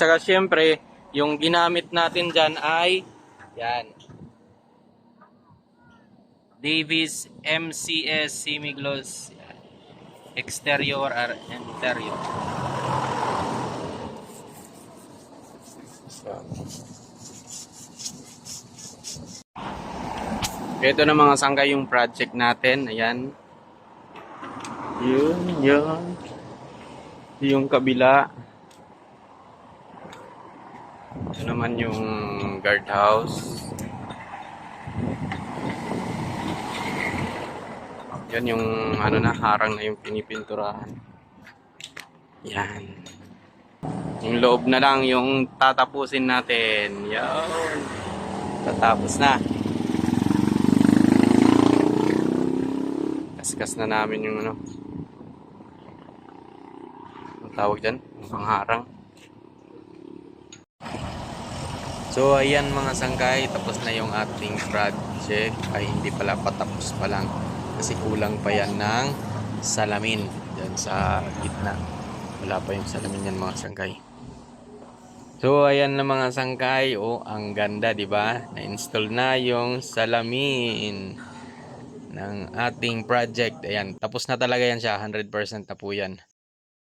saka syempre, yung ginamit natin dyan ay, yan, Davis MCS Semigloss exterior or interior. Ito na mga sangkay yung project natin. Ayan. Yun, yun. Yung kabila. Ito naman yung guardhouse. Yan yung ano na, harang na yung pinipinturahan. Yan. Yung loob na lang yung tatapusin natin. Yan. Tatapos na. Kaskas na namin yung ano. Ang tawag dyan? Yung pangharang. So ayan mga sangkay, tapos na yung ating project. Ay hindi pala patapos pa lang. Kasi kulang pa yan ng salamin dyan sa gitna. Wala pa yung salamin yan mga sangkay. So ayan na mga sangkay, oh ang ganda 'di ba? Na-install na yung salamin ng ating project. Ayan, tapos na talaga yan siya, 100% na po yan.